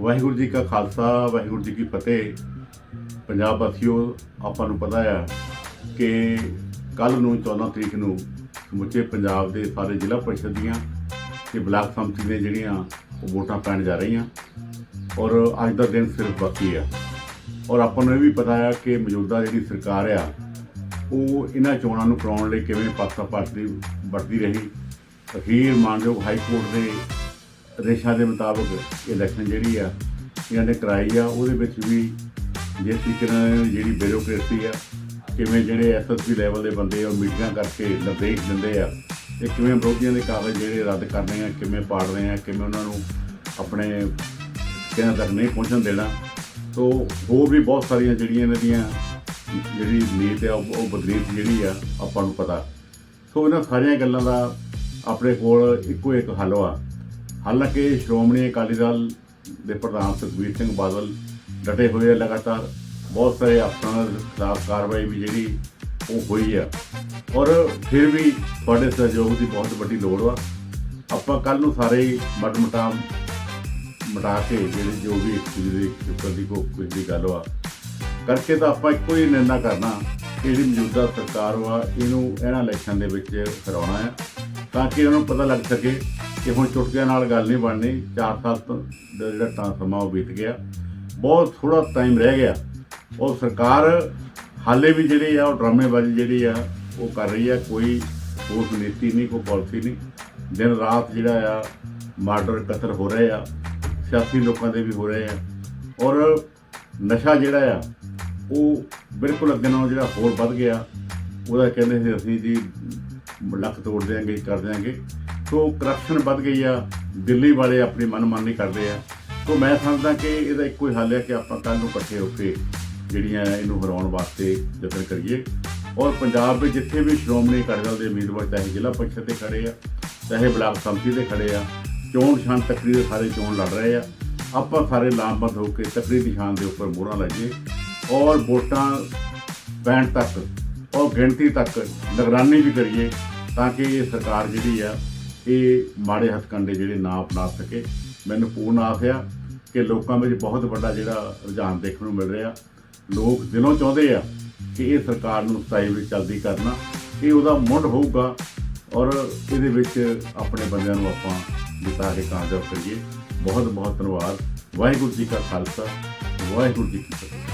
ਵਾਹਿਗੁਰੂ ਜੀ ਕਾ ਖਾਲਸਾ, ਵਾਹਿਗੁਰੂ ਜੀ ਕੀ ਫਤਿਹ। ਪੰਜਾਬ ਵਾਸੀਓ, ਆਪਾਂ ਨੂੰ ਪਤਾ ਆ ਕਿ ਕੱਲ ਨੂੰ 14 ਤਰੀਕ ਨੂੰ ਸਮੁੱਚੇ ਪੰਜਾਬ ਦੇ ਸਾਰੇ ਜ਼ਿਲ੍ਹਾ ਪਰਿਸ਼ਦ ਦੀਆਂ ਤੇ ਬਲਾਕ ਸੰਮਤੀ ਨੇ ਜਿਹੜੀਆਂ ਉਹ ਵੋਟਾਂ ਪੈਣ ਜਾ ਰਹੀਆਂ ਔਰ ਅੱਜ ਦਾ ਦਿਨ ਸਿਰਫ ਬਾਕੀ ਆ। ਔਰ ਆਪਾਂ ਨੂੰ ਇਹ ਵੀ ਪਤਾ ਆ ਕਿ ਮੌਜੂਦਾ ਜਿਹੜੀ ਸਰਕਾਰ ਆ, ਉਹ ਇਹਨਾਂ ਚੋਣਾਂ ਨੂੰ ਕਰਾਉਣ ਲਈ ਕਿਵੇਂ ਪਾਸਾ ਪਾਸਦੀ ਵਰਤਦੀ ਰਹੀ। ਅਖੀਰ ਮਾਨਯੋਗ ਹਾਈ ਕੋਰਟ ਦੇ ਰੇਸ਼ਾ ਦੇ ਮੁਤਾਬਕ ਇਲੈਕਸ਼ਨ ਜਿਹੜੀ ਆ, ਇਹਨਾਂ ਨੇ ਕਰਾਈ ਆ। ਉਹਦੇ ਵਿੱਚ ਵੀ ਜਿਸ ਤਰੀਕੇ ਨਾਲ ਜਿਹੜੀ ਬਿਊਰੋਕ੍ਰੇਸੀ ਆ, ਕਿਵੇਂ ਜਿਹੜੇ ਐਸਐਸਪੀ ਲੈਵਲ ਦੇ ਬੰਦੇ ਆ, ਉਹ ਮੀਟਿੰਗਾਂ ਕਰਕੇ ਨਿਰਦੇਸ਼ ਦਿੰਦੇ ਆ ਤੇ ਕਿਵੇਂ ਵਿਰੋਧੀਆਂ ਦੇ ਕਾਗਜ਼ ਜਿਹੜੇ ਰੱਦ ਕਰਨੇ ਆ, ਕਿਵੇਂ ਪਾੜਨੇ ਆ, ਕਿਵੇਂ ਉਹਨਾਂ ਨੂੰ ਆਪਣੇ ਕਿਹਨਾਂ ਤੱਕ ਨਹੀਂ ਪਹੁੰਚਣ ਦੇਣਾ। ਤੋ ਹੋਰ ਵੀ ਬਹੁਤ ਸਾਰੀਆਂ ਜਿਹੜੀਆਂ ਇਹਨਾਂ ਦੀਆਂ ਜਿਹੜੀ ਨੀਤ ਆ, ਉਹ ਉਹ ਬਦਲੀਤ ਜਿਹੜੀ ਆ, ਆਪਾਂ ਨੂੰ ਪਤਾ। ਸੋ ਇਹਨਾਂ ਸਾਰੀਆਂ ਗੱਲਾਂ ਦਾ ਆਪਣੇ ਕੋਲ ਇੱਕੋ ਇੱਕ ਹੱਲ ਆ। ਹਾਲਾਂਕਿ ਸ਼੍ਰੋਮਣੀ ਅਕਾਲੀ ਦਲ ਦੇ ਪ੍ਰਧਾਨ ਸੁਖਬੀਰ ਸਿੰਘ ਬਾਦਲ ਡਟੇ ਹੋਏ ਆ ਲਗਾਤਾਰ। ਬਹੁਤ ਸਾਰੇ ਅਫਸਰਾਂ ਦੇ ਖਿਲਾਫ ਕਾਰਵਾਈ ਵੀ ਜਿਹੜੀ ਉਹ ਹੋਈ ਆ। ਔਰ ਫਿਰ ਵੀ ਤੁਹਾਡੇ ਸਹਿਯੋਗ ਦੀ ਬਹੁਤ ਵੱਡੀ ਲੋੜ ਵਾ। ਆਪਾਂ ਕੱਲ ਨੂੰ ਸਾਰੇ ਹੀ ਮਟ ਮਟਾ ਕੇ ਜਿਹੜੇ ਜੋ ਵੀ ਇੱਕ ਦੂਜੇ ਦੀ ਚੁੱਕਣ ਦੀ ਕੋ ਕੁਝ ਦੀ ਗੱਲ ਵਾ। ਕਰਕੇ ਤਾਂ ਆਪਾਂ ਇੱਕੋ ਹੀ ਨਿਰਣਾ ਕਰਨਾ ਕਿ ਜਿਹੜੀ ਮੌਜੂਦਾ ਸਰਕਾਰ ਵਾ, ਇਹਨੂੰ ਇਹਨਾਂ ਇਲੈਕਸ਼ਨ ਦੇ ਵਿੱਚ ਹਰਾਉਣਾ ਆ ਤਾਂ ਕਿ ਇਹਨਾਂ ਨੂੰ ਪਤਾ ਲੱਗ ਸਕੇ ਕਿ ਹੁਣ ਚੁਟਕਿਆਂ ਨਾਲ ਗੱਲ ਨਹੀਂ ਬਣਨੀ 4 ਸਾਲ ਤੋਂ ਦਾ ਜਿਹੜਾ ਟਾਂ ਸਮਾਂ ਉਹ ਬੀਤ ਗਿਆ। ਬਹੁਤ ਥੋੜਾ ਟਾਈਮ ਰਹਿ ਗਿਆ। ਉਹ ਸਰਕਾਰ ਹਾਲੇ ਵੀ ਜਿਹੜੀ ਆ, ਉਹ ਡਰਾਮੇਬਾਜ਼ੀ ਜਿਹੜੀ ਆ, ਉਹ ਕਰ ਰਹੀ ਆ। ਕੋਈ ਉਸ ਨੀਤੀ ਨਹੀਂ, ਕੋਈ ਪਾਲਿਸੀ ਨਹੀਂ। ਦਿਨ ਰਾਤ ਜਿਹੜਾ ਆ ਮਰਡਰ ਕਤਲ ਹੋ ਰਹੇ ਆ। ਸਿਆਸੀ ਲੋਕਾਂ ਦੇ ਵੀ ਹੋ ਰਹੇ ਆ। ਔਰ ਨਸ਼ਾ ਜਿਹੜਾ ਆ, ਉਹ ਬਿਲਕੁਲ ਅੱਗੇ ਨਾਲੋਂ ਜਿਹੜਾ ਹੋਰ ਵੱਧ ਗਿਆ। ਉਹਦਾ ਕਹਿੰਦੇ ਸੀ ਅਸੀਂ ਜੀ, ਲੱਕ ਤੋੜ ਦਿਆਂਗੇ, ਕਰ ਦਿਆਂਗੇ। ਸੋ ਕਰਪਸ਼ਨ ਵੱਧ ਗਈ ਆ, ਦਿੱਲੀ ਵਾਲੇ ਆਪਣੀ ਮਨਮਾਨੀ ਕਰਦੇ ਆ। ਸੋ ਮੈਂ ਸਮਝਦਾ ਕਿ ਇਹਦਾ ਇੱਕੋ ਹੀ ਹੱਲ ਹੈ ਕਿ ਆਪਾਂ ਕੱਲ ਨੂੰ ਇਕੱਠੇ ਹੋ ਕੇ ਜਿਹੜੀਆਂ ਇਹਨੂੰ ਹਰਾਉਣ ਵਾਸਤੇ ਯਤਨ ਕਰੀਏ। ਔਰ ਪੰਜਾਬ ਵਿੱਚ ਜਿੱਥੇ ਵੀ ਸ਼੍ਰੋਮਣੀ ਅਕਾਲੀ ਦਲ ਦੇ ਉਮੀਦਵਾਰ ਚਾਹੇ ਜ਼ਿਲ੍ਹਾ ਪਰਿਸ਼ਦ ਦੇ ਖੜੇ ਆ, ਚਾਹੇ ਬਲਾਕ ਸੰਮਤੀ ਦੇ ਖੜੇ ਆ, ਚੋਣ ਨਿਸ਼ਾਨ ਤਕਰੀ ਦੇ ਸਾਰੇ ਚੋਣ ਲੜ ਰਹੇ ਆ। ਆਪਾਂ ਸਾਰੇ ਲਾਮਬੰਦ ਹੋ ਕੇ ਤਕਰੀ ਨਿਸ਼ਾਨ ਦੇ ਉੱਪਰ ਮੋਹਰਾਂ ਲਾਈਏ ਔਰ ਵੋਟਾਂ ਪੈਣ ਤੱਕ ਔਰ ਗਿਣਤੀ ਤੱਕ ਨਿਗਰਾਨੀ ਵੀ ਕਰੀਏ ਤਾਂ ਕਿ ਇਹ ਸਰਕਾਰ ਜਿਹੜੀ ਆ ਇਹ ਮਾੜੇ ਹੱਥਕੰਡੇ ਜਿਹੜੇ ਨਾ ਅਪਣਾ ਸਕੇ। ਮੈਨੂੰ ਪੂਰਨ ਆਸ ਆ ਕਿ ਲੋਕਾਂ ਵਿੱਚ ਬਹੁਤ ਵੱਡਾ ਜਿਹੜਾ ਰੁਝਾਨ ਦੇਖਣ ਨੂੰ ਮਿਲ ਰਿਹਾ। ਲੋਕ ਦਿਲੋਂ ਚਾਹੁੰਦੇ ਆ ਕਿ ਇਹ ਸਰਕਾਰ ਨੂੰ ਸਤਾਈ ਵਿੱਚ ਚਲਦੀ ਕਰਨਾ। ਇਹ ਉਹਦਾ ਮੁੱਢ ਹੋਊਗਾ ਔਰ ਇਹਦੇ ਵਿੱਚ ਆਪਣੇ ਬੰਦਿਆਂ ਨੂੰ ਆਪਾਂ ਜਿਤਾ ਕੇ ਕਾਮਯਾਬ ਕਰੀਏ। ਬਹੁਤ ਬਹੁਤ ਧੰਨਵਾਦ। ਵਾਹਿਗੁਰੂ ਜੀ ਕਾ ਖਾਲਸਾ, ਵਾਹਿਗੁਰੂ ਜੀ ਕੀ ਫਤਿਹ।